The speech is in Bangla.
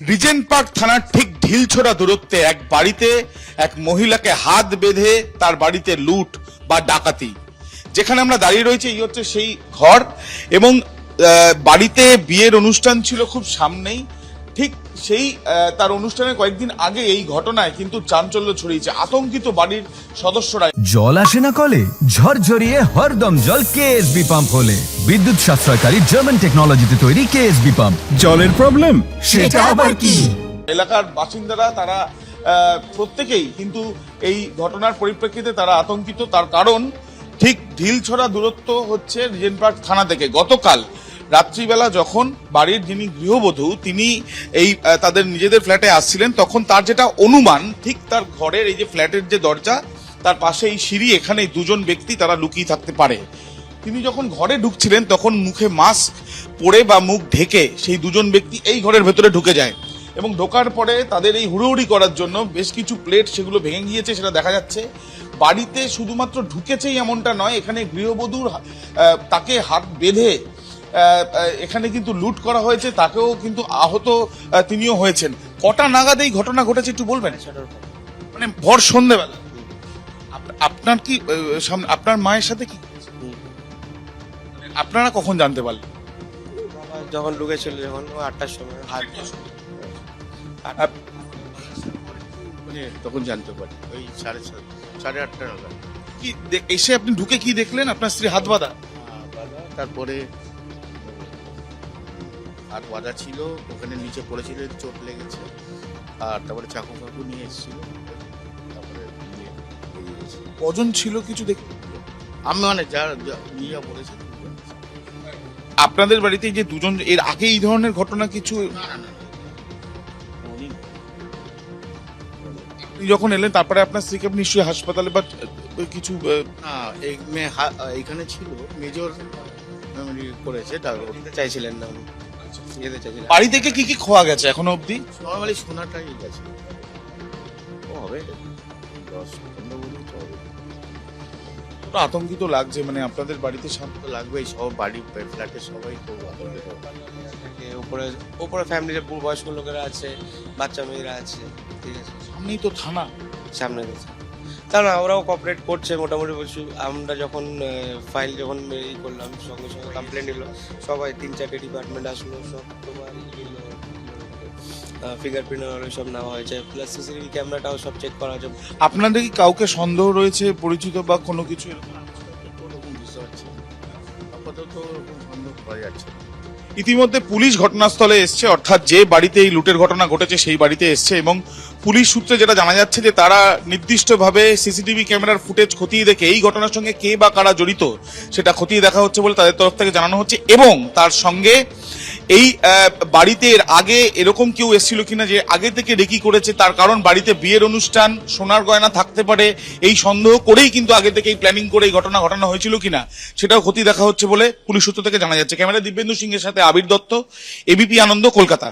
রিজেন্ট পার্ক থানার ঠিক ঢিলছোড়া দূরত্বে এক বাড়িতে এক মহিলাকে হাত বেঁধে তার বাড়িতে লুট বা ডাকাতি। যেখানে আমরা দাঁড়িয়ে রয়েছি, এই হচ্ছে সেই ঘর এবং বাড়িতে বিয়ের অনুষ্ঠান ছিল খুব সামনেই। ঠিক সেই তার অনুষ্ঠানের কয়েকদিন আগে এই ঘটনায় কিন্তু চাঞ্চল্য ছড়িয়েছে। আতঙ্কিত বাড়ির সদস্যরা জল আসে না কলে ঝরঝরিয়ে হরদম জল কেএসবি পাম্প হলে। বিদ্যুৎ সাশ্রয়কারী জার্মান টেকনোলজিতে তৈরি কেএসবি পাম্প জলের প্রবলেম সেটা আবার কি? এলাকার বাসিন্দারা তারা আহ, প্রত্যেকেই কিন্তু এই ঘটনার পরিপ্রেক্ষিতে তারা আতঙ্কিত। তার কারণ ঠিক ঢিলছড়া দূরত্ব হচ্ছে রিজেন্ট পার্ক থানা থেকে। গতকাল রাত্রিবেলা যখন বাড়ির যিনি গৃহবধূ, তিনি এই তাদের নিজেদের ফ্ল্যাটে আসছিলেন, তখন তার যেটা অনুমান, ঠিক তার ঘরের এই যে ফ্ল্যাটের যে দরজা, তার পাশে এই সিঁড়ি এখানে দুজন ব্যক্তি তারা লুকিয়ে থাকতে পারে। তিনি যখন ঘরে ঢুকছিলেন, তখন মুখে মাস্ক পরে বা মুখ ঢেকে সেই দুজন ব্যক্তি এই ঘরের ভেতরে ঢুকে যায় এবং ঢোকার পরে তাদের এই হুড়োহুড়ি করার জন্য বেশ কিছু প্লেট সেগুলো ভেঙে গিয়েছে, সেটা দেখা যাচ্ছে। বাড়িতে শুধুমাত্র ঢুকেছেই এমনটা নয়, এখানে গৃহবধূর তাকে হাত বেঁধে এখানে কিন্তু লুট করা হয়েছে তাকেও কিন্তু আহত তিনিও হয়েছেন। কটা নাগাদ এই ঘটনা ঘটেছে একটু বলবেন? মানে ভর সন্ধেবেলা। আপ- আপনার কি আপনার মায়ের সাথে কি আপনারা কখন জানতে পারলেন? বাবা যখন ঢুকেছিল যখন আটটার সময় হাত মানে তখন জানতে পারি ওই সাড়ে সাত সাড়ে আটটা নাগাদ। কি এসে আপনি ঢুকে কি দেখলেন? আপনার স্ত্রী হাত বাঁধা, তারপরে হাত বাঁধা ছিল ওখানে নিচে পড়েছিল চোট লেগেছে। আর তারপরে চাকু ফাকু নিয়ে এসেছিল। তারপরে নিয়ে বেরিয়ে গেছে। কজন ছিল কিছু দেখ আমি মানে যা যা- নিয়ে পড়েছে আপনাদের বাড়িতে যে দুজন এর আগে এই ধরনের ঘটনা কিছু উনি আপনি যখন এলেন তারপরে আপনার স্ত্রীকে আপনি নিশ্চয়ই হাসপাতালে বা কিছু আহ, না এই মেয়ে হা- এইখানে ছিল মেজর মেমোরি করেছে তারপর চাইছিলেন না উনি। যেতে বাড়ি থেকে কি কি খোয়া গেছে এখনও অবধি? নর্মালি সোনাটাই গেছে। ও হবে। দশ পনেরো বছর তো হবে। তো আতঙ্কিত লাগছে মানে আপনাদের বাড়িতে সব? তো লাগবেই সব বাড়ি ফ্ল্যাটে সবাই তো আতঙ্কিত। উপরে উপরে ফ্যামিলির বয়স্ক লোকেরা আছে বাচ্চা মেয়েরা আছে ঠিক আছে। সামনেই তো থানা। সামনে রয়েছে তা না, ওরাও কপারেট করছে মোটামুটি বলছি। আমরা যখন ফাইল যখন ই করলাম, সঙ্গে সঙ্গে কমপ্লেন এলো। সবাই তিন চারটে ডিপার্টমেন্ট আসলো, সব তোমার ফিঙ্গারপ্রিন্ট সব নেওয়া হয়েছে। প্লাস সিসিটিভি ক্যামেরাটাও সব চেক করা হয়েছে। আপনাদের কি কাউকে সন্দেহ রয়েছে, পরিচিত বা কোনো কিছু এরকম? ইতিমধ্যে পুলিশ ঘটনাস্থলে এসছে, অর্থাৎ যে বাড়িতে এই লুটের ঘটনা ঘটেছে সেই বাড়িতে এসছে এবং পুলিশ সূত্রে যেটা জানা যাচ্ছে যে তারা নির্দিষ্টভাবে সিসিটিভি ক্যামেরার ফুটেজ খতিয়ে দেখে এই ঘটনার সঙ্গে কে বা কারা জড়িত সেটা খতিয়ে দেখা হচ্ছে বলে তাদের তরফ থেকে জানানো হচ্ছে এবং তার সঙ্গে এই বাড়িতে এর আগে এরকম কেউ এসেছিল কিনা যে আগে থেকে রেকি করেছে, তার কারণ বাড়িতে বিয়ের অনুষ্ঠান, সোনার গয়না থাকতে পারে, এই সন্দেহ করেই কিন্তু আগে থেকে এই প্ল্যানিং করে এই ঘটনা ঘটানো হয়েছিল কিনা, সেটাও ক্ষতি দেখা হচ্ছে বলে পুলিশ সূত্র থেকে জানা যাচ্ছে। ক্যামেরা দিব্যেন্দু সিংহের সাথে আবির দত্ত, এবিপি আনন্দ, কলকাতা।